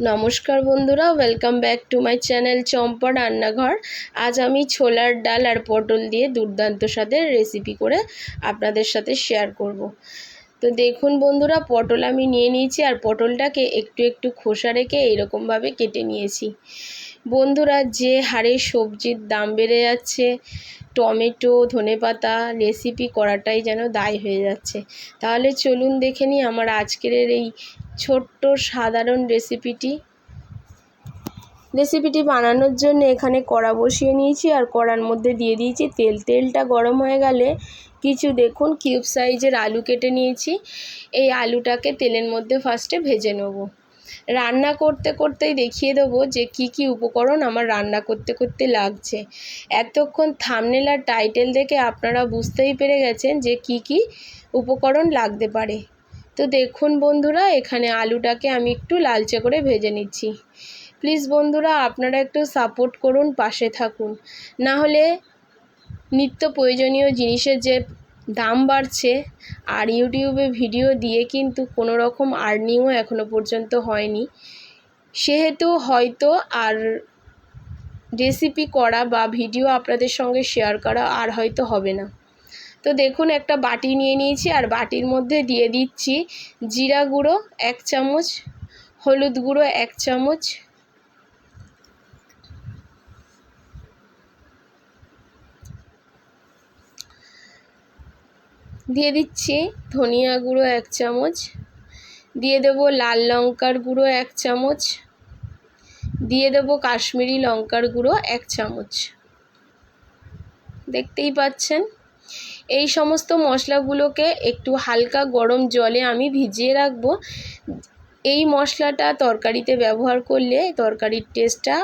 নমস্কার বন্ধুরা welcome back to my channel Champa রান্নাঘর আজ আমি ছোলার ডাল আর পটল দিয়ে দুর্দান্ত স্বাদের রেসিপি করে আপনাদের সাথে শেয়ার করব। তো দেখুন বন্ধুরা, পটল আমি নিয়ে নিয়েছি আর পটলটাকে একটু একটু খোসা রেখে এইরকমভাবে কেটে নিয়েছি বন্ধুরা, যে হারে সবজির দাম বেড়ে যাচ্ছে টমেটো, ধনেপাতা রেসিপি করাটাই যেন দায় হয়ে যাচ্ছে। তাহলে চলুন দেখে নিই আমার আজকের এই ছোট্ট সাধারণ রেসিপিটি রেসিপিটি বানানোর জন্য এখানে কড়া বসিয়ে নিয়েছি আর কড়ার মধ্যে দিয়ে দিয়েছি তেল। তেলটা গরম হয়ে গেলে কিছু দেখুন কিউব সাইজের আলু কেটে নিয়েছি। এই আলুটাকে তেলের মধ্যে ফার্স্টে ভেজে নেব। রান্না করতে করতেই দেখিয়ে দেবো যে কি কি উপকরণ আমার রান্না করতে করতে লাগছে। এতক্ষণ থামনেল আর টাইটেল দেখে আপনারা বুঝতেই পেরে গেছেন যে কি কি উপকরণ লাগতে পারে। তো দেখুন বন্ধুরা, এখানে আলুটাকে আমি একটু লালচে করে ভেজে নিচ্ছি। প্লিজ বন্ধুরা, আপনারা একটু সাপোর্ট করুন, পাশে থাকুন। না হলে নিত্য প্রয়োজনীয় জিনিসের যে দাম বাড়ছে আর ইউটিউবে ভিডিও দিয়ে কিন্তু কোনো রকম আর্নিংও এখনও পর্যন্ত হয়নি। সেহেতু হয়তো আর রেসিপি করা বা ভিডিও আপনাদের সঙ্গে শেয়ার করা আর হয়তো হবে না। তো দেখুন, একটা বাটি নিয়ে নিয়েছি আর বাটির মধ্যে দিয়ে দিচ্ছি জিরা গুঁড়ো এক চামচ, হলুদ গুঁড়ো এক চামচ দিয়ে দিচ্ছি ধনিয়া গুঁড়ো এক চামচ। দিয়ে দেবো লাল লঙ্কার গুঁড়ো এক চামচ। দিয়ে দেবো কাশ্মীরি লঙ্কার গুঁড়ো এক চামচ। দেখতেই পাচ্ছেন? এই সমস্ত মশলাগুলোকে একটু হালকা গরম জলে আমি ভিজিয়ে রাখব। এই মশলাটা তরকারিতে ব্যবহার করলে তরকারির টেস্টটা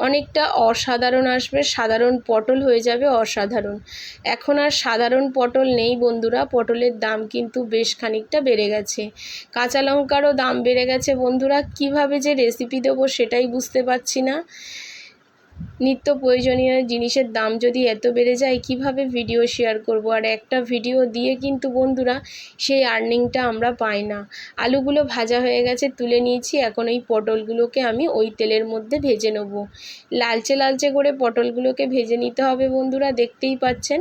অনেকটা অসাধারণ আসবে, সাধারণ পটল হয়ে যাবে অসাধারণ। এখন আর সাধারণ পটল নেই বন্ধুরা, পটলের দাম কিন্তু বেশ খানিকটা বেড়ে গেছে। কাঁচা লঙ্কারও দাম বেড়ে গেছে বন্ধুরা, কীভাবে যে রেসিপি দেবো সেটাই বুঝতে পারছি না। নিত্য প্রয়োজনীয় জিনিসের দাম যদি এত বেড়ে যায়, কীভাবে ভিডিও শেয়ার করব? আর একটা ভিডিও দিয়ে কিন্তু বন্ধুরা সেই আর্নিংটা আমরা পাই না। আলুগুলো ভাজা হয়ে গেছে, তুলে নিয়েছি, এখন এই পটলগুলোকে আমি ওই তেলের মধ্যে ভেজে নেব। লালচে লালচে করে পটলগুলোকে ভেজে নিতে হবে বন্ধুরা, দেখতেই পাচ্ছেন।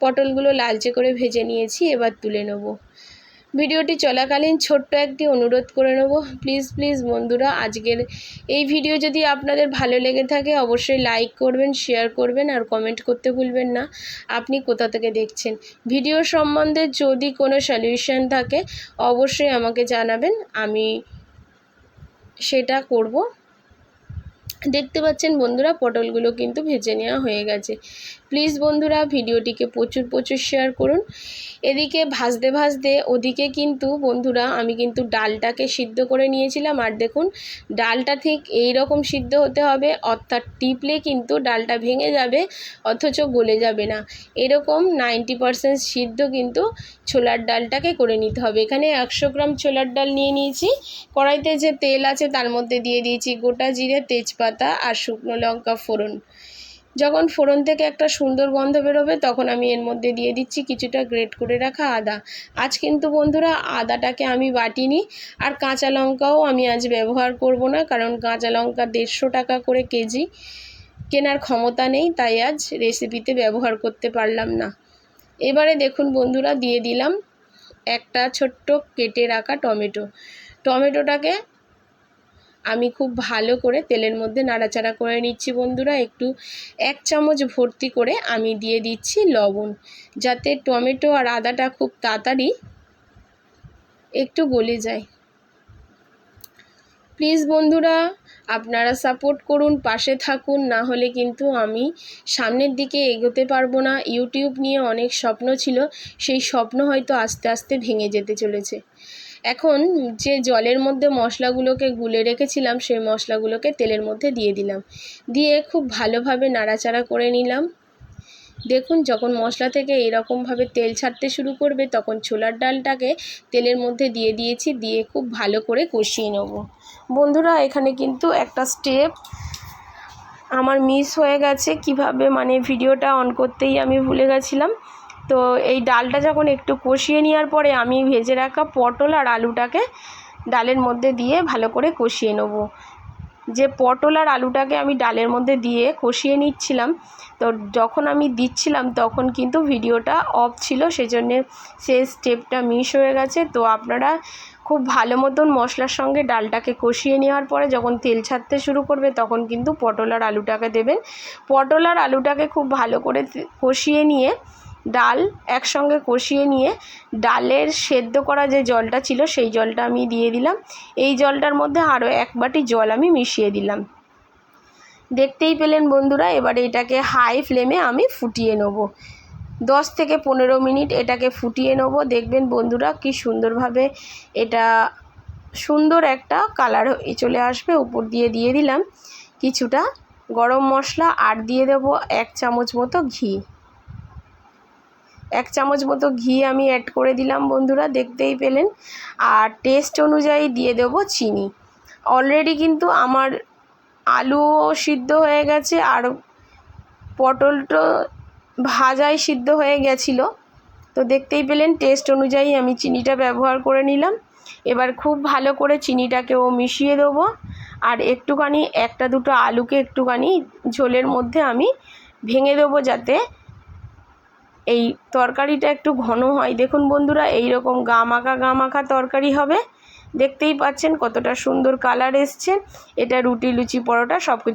পটলগুলো লালচে করে ভেজে নিয়েছি, এবার তুলে নেব। ভিডিওটি চলাকালীন ছোট্ট একটি অনুরোধ করে নেব। প্লিজ প্লিজ বন্ধুরা, আজকের এই ভিডিও যদি আপনাদের ভালো লেগে থাকে, অবশ্যই লাইক করবেন, শেয়ার করবেন আর কমেন্ট করতে ভুলবেন না। আপনি কোথা থেকে দেখছেন? ভিডিও সম্বন্ধে যদি কোনো সলিউশন থাকে, অবশ্যই আমাকে জানাবেন। আমি সেটা করব। দেখতে পাচ্ছেন বন্ধুরা, পটলগুলো কিন্তু ভেজে নেওয়া হয়ে গেছে। প্লিজ বন্ধুরা, ভিডিওটিকে প্রচুর প্রচুর শেয়ার করুন। এদিকে ভাজতে ভাজতে ওদিকে কিন্তু বন্ধুরা, আমি কিন্তু ডালটাকে সিদ্ধ করে নিয়েছিলাম। আর দেখুন, ডালটা ঠিক এই রকম সিদ্ধ হতে হবে, অর্থাৎ টিপলে কিন্তু ডালটা ভেঙে যাবে, অথচ গলে যাবে না। এরকম নাইনটি পারসেন্ট সিদ্ধ কিন্তু ছোলার ডালটাকে করে নিতে হবে। এখানে একশো গ্রাম ছোলার ডাল নিয়ে নিয়েছি। কড়াইতে যে তেল আছে, তার মধ্যে দিয়ে দিয়েছি গোটা জিরে, তেজপাতা আর শুকনো লঙ্কা ফোড়ন। যখন ফোড়ন থেকে একটা সুন্দর গন্ধ বেরোবে, তখন আমি এর মধ্যে দিয়ে দিচ্ছি কিছুটা গ্রেট করে রাখা আদা। আজ কিন্তু বন্ধুরা আদাটাকে আমি বাটিনি আর কাঁচা লঙ্কাও আমি আজ ব্যবহার করব না, কারণ কাঁচা লঙ্কা দেড়শো টাকা করে কেজি। কেনার ক্ষমতা নেই, তাই আজ রেসিপিতে ব্যবহার করতে পারলাম না। এবারে দেখুন বন্ধুরা, দিয়ে দিলাম একটা ছোট্ট কেটে রাখা টমেটো। টমেটোটাকে আমি খুব ভালো করে তেলের মধ্যে নাড়াচাড়া করে নিচ্ছি বন্ধুরা। একটু এক চামচ ভর্তি করে আমি দিয়ে দিচ্ছি লবণ, যাতে টমেটো আর আদাটা খুব তাড়াতাড়ি একটু গলে যায়। প্লিজ বন্ধুরা, আপনারা সাপোর্ট করুন, পাশে থাকুন, না হলে কিন্তু আমি সামনের দিকে এগোতে পারব না। ইউটিউব নিয়ে অনেক স্বপ্ন ছিল, সেই স্বপ্ন হয়তো আস্তে আস্তে ভেঙে যেতে চলেছে। এখন যে জলের মধ্যে মশলাগুলোকে গুলে রেখেছিলাম, সেই মশলাগুলোকে তেলের মধ্যে দিয়ে দিলাম। দিয়ে খুব ভালোভাবে নাড়াচাড়া করে নিলাম। দেখুন যখন মশলা থেকে এরকমভাবে তেল ছাড়তে শুরু করবে, তখন ছোলার ডালটাকে তেলের মধ্যে দিয়ে দিয়েছি, দিয়ে খুব ভালো করে কষিয়ে নেব। বন্ধুরা, এখানে কিন্তু একটা স্টেপ আমার মিস হয়ে গেছে। কীভাবে মানে ভিডিওটা অন করতেই আমি ভুলে গেছিলাম। তো এই ডালটা যখন একটু কষিয়ে নেওয়ার পরে আমি ভেজে রাখা পটল আর আলুটাকে ডালের মধ্যে দিয়ে ভালো করে কষিয়ে নেব। যে পটল আর আলুটাকে আমি ডালের মধ্যে দিয়ে কষিয়ে নিচ্ছিলাম, তো যখন আমি দিচ্ছিলাম তখন কিন্তু ভিডিওটা অফ ছিল, সেজন্যে সেই স্টেপটা মিস হয়ে গেছে। তো আপনারা খুব ভালো মতন মশলার সঙ্গে ডালটাকে কষিয়ে নেওয়ার পরে যখন তেল ছাড়তে শুরু করবে তখন কিন্তু পটল আর আলুটাকে দেবেন। পটল আর আলুটাকে খুব ভালো করে কষিয়ে নিয়ে ডাল একসঙ্গে কষিয়ে নিয়ে ডালের সেদ্ধ করা যে জলটা ছিল সেই জলটা আমি দিয়ে দিলাম। এই জলটার মধ্যে আরও এক বাটি জল আমি মিশিয়ে দিলাম। দেখতেই পেলেন বন্ধুরা, এবারে এটাকে হাই ফ্লেমে আমি ফুটিয়ে নেব। দশ থেকে পনেরো মিনিট এটাকে ফুটিয়ে নেব। দেখবেন বন্ধুরা কি সুন্দরভাবে এটা সুন্দর একটা কালার চলে আসবে। উপর দিয়ে দিয়ে দিলাম কিছুটা গরম মশলা, আর দিয়ে দেব এক চামচ মতো ঘি। এক চামচ মতো ঘি আমি অ্যাড করে দিলাম বন্ধুরা, দেখতেই পেলেন। আর টেস্ট অনুযায়ী দিয়ে দেব চিনি। অলরেডি কিন্তু আমার আলুও সিদ্ধ হয়ে গেছে, আর পটলটা ভাজাই সিদ্ধ হয়ে গেছিল। তো দেখতেই পেলেন টেস্ট অনুযায়ী আমি চিনিটা ব্যবহার করে নিলাম। এবার খুব ভালো করে চিনিটাকেও মিশিয়ে দেবো। আর একটুখানি, একটা দুটো আলুকে একটুখানি ঝোলের মধ্যে আমি ভেঙে দেবো যাতে এই তরকারিটা একটু ঘন হয়। দেখুন বন্ধুরা এই রকম গা মাখা গা মাখা তরকারি হবে। দেখতেই পাচ্ছেন কতটা সুন্দর কালার এসছে। এটা রুটি, লুচি, পরোটা সব কিছু